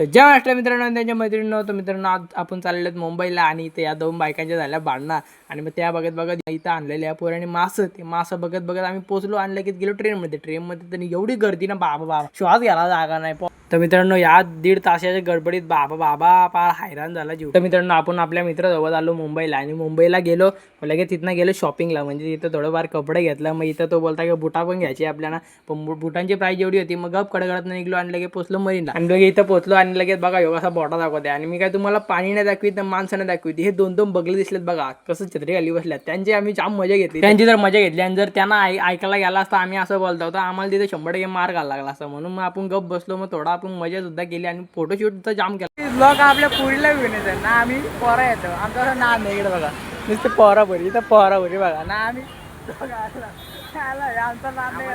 तर ज्या महाराष्ट्र मित्रांनो त्यांच्या मैत्रिणींनो तर मित्रांनो आज आपण चाललेलो आहेत मुंबईला आणि इथे या दोन बायकांच्या झाल्या भांडणं. आणि मग त्या बघत बघत इथं आणलेल्या पोराने मासं. ते मासं बघत बघत आम्ही पोचलो आणि लगेच गेलो ट्रेनमध्ये ट्रेनमध्ये त्यांनी एवढी गर्दी ना बाबा बाबा. श्वास घ्यायला जागा नाही. तर मित्रांनो या दीड तासाच्या गडबडीत बाबा बाबा फार हैराण झाला जीव. तर मित्रांनो आपण आपल्या मित्रासोबत आलो मुंबईला आणि मुंबईला गेलो. लगेच तिथनं गेलो शॉपिंगला म्हणजे तिथं थोडंफार कपडे घेतलं. मग इथं तो बोलता की बुटा पण घ्यायची आपल्याला. पण बुटांची प्राईस एवढी होती मग गप कडकडत निघलो आणि लगेच पोचलो मरीनला. आणि लगेच इथं पोचलो आणि लगेच बघा योगाचा बोटा दाखवते. आणि मी काय तुम्हाला पाणी नाही दाखवित तर माणसं दाखवित. हे दोन दोन बगले दिसलेत बघा. कसं छत्री खाली बसल्यात. त्यांची आम्ही जाम मजा घेतली. त्यांची जर मजा घेतली आणि जर त्यांना ऐ- ऐकायला गेला असता आम्ही असं बोलतो होतो आम्हाला तिथे शंभर टक्के मार घाला लागला असता. म्हणून मग आपण गप बसलो. मग थोडा आपण मजा सुद्धा केली आणि फोटोशूट तर जाम केला. ब्लॉग आपल्या पुढीला घेऊन येतात ना आम्ही पोरा येतो. आमचा ना नाही इकडे बघा. नुसतं पोरा भरी इथं पोरा भरी बघा. ना आम्ही नाही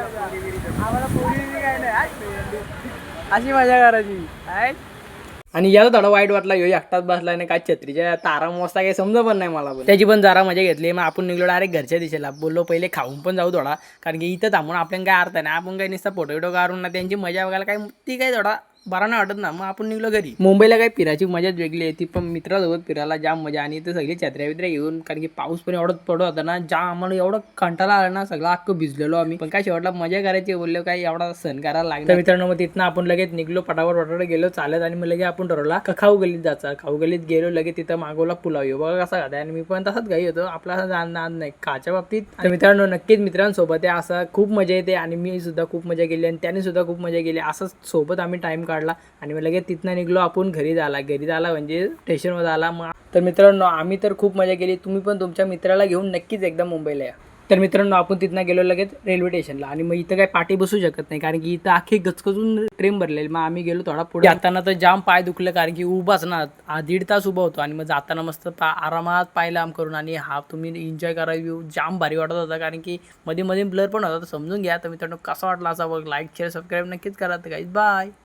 आम्हाला पोरी काय नाही. अशी मजा करायची. आहे आणि याला थोडा वाईट वाटला ह्यो एकटाच बसला आणि काय छत्रीच्या तारा मस्त काही समजा पण नाही मला पण. त्याची पण जरा मजा घेतली. मग आपण निघलो डायरेक्ट घरच्या दिशेला. बोललो पहिले खाऊन पण जाऊ थोडा. कारण की इथं थांबून आपल्याला काय अर्थ नाही. आपण काही नुसतं फोटो विटो काढून ना त्यांची मजा बघायला काय ती काय थोडा बरा ना वाटत ना मग आपण निघलो घरी. मुंबईला काही फिरायची मजाच वेगळी आहे. ती पण मित्रासोबत फिरायला जाम मजा आणि ते सगळी छत्र्या बित्र्या घेऊन कारण की पाऊस पण एवढं पडत होता ना जाम आम्हाला एवढं कंटाळा आला ना सगळं अख्खं भिजलेलो आम्ही. पण काय शेवटला मजा करायची बोललो काय एवढा सण करायला लागला मित्रांनो मग तिथनं आपण लगेच निघलो पटापट पटापट गेलो चालत आणि मग लगेच आपण ठरवला का खाऊ गलीत जायचा. खाऊ गलीत गेलो लगेच तिथं मागवला पुलाव. येऊ बघा कसा खाताय आणि मी पण तसाच घाई होतो. आपला असा जाण नाही खाच्या बाबतीत. मित्रांनो नक्कीच मित्रांसोबत आहे. असं खूप मजा येते आणि मी सुद्धा खूप मजा केली आणि त्याने सुद्धा खूप मजा केली. असंच सोबत आम्ही टाइम काढला आणि मग लगेच तिथनं निघलो आपण घरी झाला घरी झाला म्हणजे स्टेशनवर आला. मग तर मित्रांनो आम्ही तर खूप मजा केली. तुम्ही पण तुमच्या मित्राला घेऊन नक्कीच एकदा मुंबईला या. तर मित्रांनो आपण तिथनं गेलो लगेच रेल्वे स्टेशनला आणि मग इथं काय पाठी बसू शकत नाही कारण की इथं आखी गचकजून ट्रेन भरलेली. मग आम्ही गेलो थोडा पुढे. जाताना तर जाम पाय दुखलं कारण की उभाच ना दीड तास उभा होतो. आणि मग जाताना मस्त पा आरामात पाय लांब करून आणि हा तुम्ही एन्जॉय करा व्यू जाम भारी वाटत होता कारण की मध्ये मध्ये ब्लर पण होता. तर समजून घ्या. तर मित्रांनो कसा वाटला असा बघ लाईक शेअर सबस्क्राईब नक्कीच करा. तर काहीच बाय